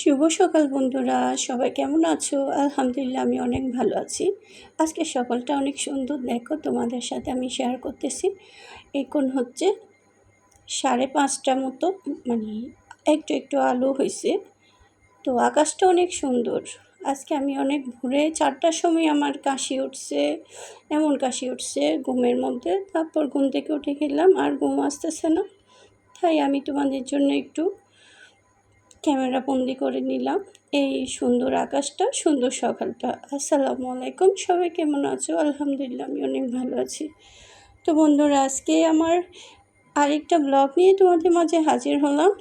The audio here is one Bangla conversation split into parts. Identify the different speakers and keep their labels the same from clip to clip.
Speaker 1: শুভ সকাল বন্ধুরা, সবাই কেমন আছো? আলহামদুলিল্লাহ, আমি অনেক ভালো আছি। আজকে সকালটা অনেক সুন্দর, দেখো তোমাদের সাথে আমি শেয়ার করতেছি। এখন হচ্ছে সাড়ে পাঁচটা মতো মানে একটু একটু আলো হয়েছে তো আকাশটা অনেক সুন্দর। আজকে আমি অনেক ঘুরে চারটার সময় আমার কাশি উঠছে, এমন কাশি উঠছে ঘুমের মধ্যে। তারপর ঘুম থেকে উঠে গেলাম, আর ঘুম আসতেছে না। তাই আমি তোমাদের জন্য একটু ক্যামেরা বন্দি করে নিলাম। এই সুন্দর আকাশটা, সুন্দর সকালটা। আসসালামু আলাইকুম, সবাই কেমন আছো? আলহামদুলিল্লাহ, আমি অনেক ভালো আছি। তো বন্ধুরা, আজকে আমার আরেকটা ব্লগ নিয়ে তোমাদের মাঝে হাজির হলাম।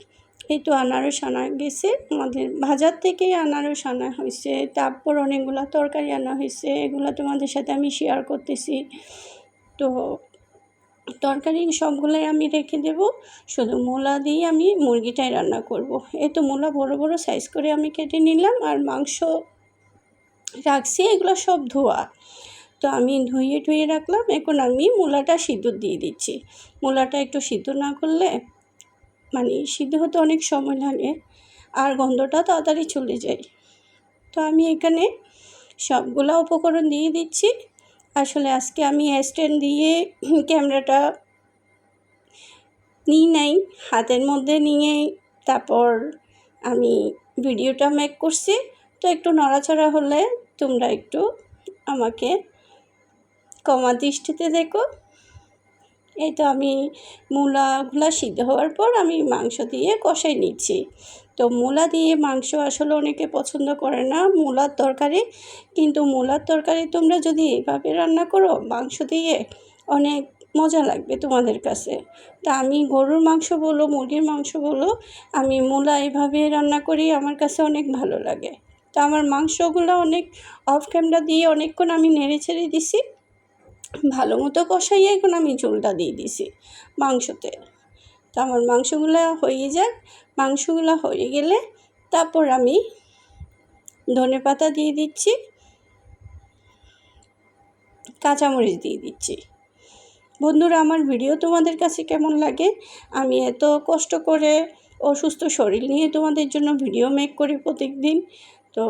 Speaker 1: এই তো আনারস আনা গেছে। আমাদের বাজার থেকেই আনারস আনা হয়েছে। তারপর অনেকগুলো তরকারি আনা হয়েছে। এগুলো তোমাদের সাথে আমি শেয়ার করতেছি। তো তরকারি সবগুলোই আমি রেখে দেব। শুধু মূলা দিয়ে আমি মুরগিটাই রান্না করব। এই তো মূলা বড় বড় সাইজ করে আমি কেটে নিলাম আর মাংস রাখছি, এগুলো সব ধোয়া। তো আমি ধুয়ে ধুয়ে রাখলাম, এখন আমি মূলাটা সিদ্ধ দিয়ে দিচ্ছি। মূলাটা একটু সিদ্ধ না করলে মানে সিদ্ধ হতে অনেক সময় লাগে আর গন্ধটা তাড়াতাড়ি চলে যায়। তো আমি এখানে সবগুলা উপকরণ দিয়ে দিচ্ছি। আসলে আজকে আমি স্ট্যান্ড দিয়ে ক্যামেরাটা নিই নাই, হাতের মধ্যে নিয়ে তারপর আমি ভিডিওটা মেক করছি। তো একটু নড়াচড়া হলে তোমরা একটু আমাকে কমা দৃষ্টিতে দেখো। এই তো আমি মূলাগুলা সিদ্ধ হওয়ার পর আমি মাংস দিয়ে কষাই নিচ্ছি। তো মূলা দিয়ে মাংস আসলে অনেকে পছন্দ করে না মূলার তরকারি। কিন্তু মূলার তরকারি তোমরা যদি এইভাবে রান্না করো, মাংস দিয়ে অনেক মজা লাগবে তোমাদের কাছে। তা আমি গরুর মাংস বলো, মুরগির মাংস বলো, আমি মূলা এভাবে রান্না করি আমার কাছে অনেক ভালো লাগে। তো আমার মাংসগুলো অনেক অফ ক্যামেরা দিয়ে অনেকক্ষণ আমি নেড়ে ছেড়ে দিছি। ভালো মতো কষাইয়ে এখন আমি ঝোলটা দিয়ে দিছি মাংসতে। তো আমার মাংসগুলো হয়ে যাক। মাংসগুলো হয়ে গেলে তারপর আমি ধনে পাতা দিয়ে দিচ্ছি, কাঁচামরিচ দিয়ে দিচ্ছি। বন্ধুরা, আমার ভিডিও তোমাদের কাছে কেমন লাগে? আমি এত কষ্ট করে অসুস্থ শরীর নিয়ে তোমাদের জন্য ভিডিও মেক করি প্রত্যেক দিন তো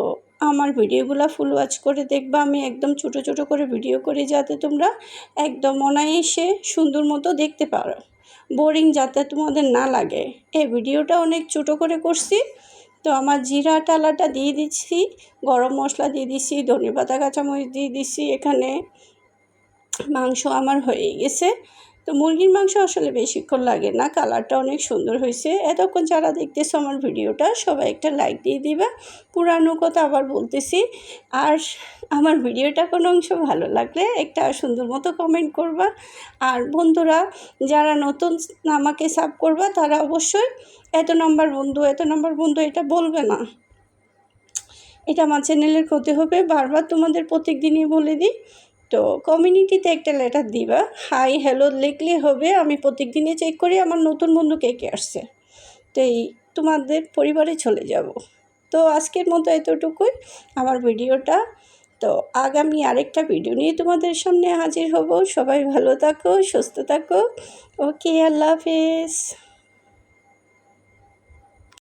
Speaker 1: আমার ভিডিওগুলো ফুল ওয়াচ করে দেখবা। আমি একদম ছোট ছোট করে ভিডিও করি যাতে তোমরা একদম অনায়াসে সুন্দর মতো দেখতে পারো। বোরিং যাতে তোমাদের না লাগে। এই ভিডিওটা অনেক ছোট করে করছি। তো আমার জিরা টালাটা দিয়ে দিচ্ছি, গরম মশলা দিয়ে দিচ্ছি ধনে পাতা কাঁচামরিচ দিয়ে দিচ্ছি। এখানে মাংস আমার হয়ে গেছে। তো মুরগির মাংস আসলে বেশিক্ষণ লাগে না, কালারটা অনেক সুন্দর হয়েছে। এতক্ষণ যারা দেখতেছো আমার ভিডিওটা, সবাই একটা লাইক দিয়ে দিবা। পুরানো কথা আবার বলতেছি। আর আমার ভিডিওটা কোনো অংশ ভালো লাগলে একটা সুন্দর মতো কমেন্ট করবা। আর বন্ধুরা, যারা নতুন আমাকে সাব করবা, তারা অবশ্যই এত নম্বর বন্ধু, এত নম্বর বন্ধু এটা বলবে না। এটা আমার চ্যানেলের ক্ষতি হবে। বারবার তোমাদের প্রত্যেক দিনই বলে দিই। তো কমিউনিটিতে একটা লেটার দিবা। হাই হ্যালো লিখলে হবে, আমি প্রত্যেক দিনে চেক করি, আমার নতুন বন্ধু কে কে আসছে। তো এই তোমাদের পরিবারে চলে যাব। তো আজকের মতো এতটুকুই আমার ভিডিওটা। তো আগামী আরেকটা ভিডিও নিয়ে তোমাদের সামনে হাজির হব। সবাই ভালো থাকো, সুস্থ থাকো। ওকে আল্লাহ হাফেজ।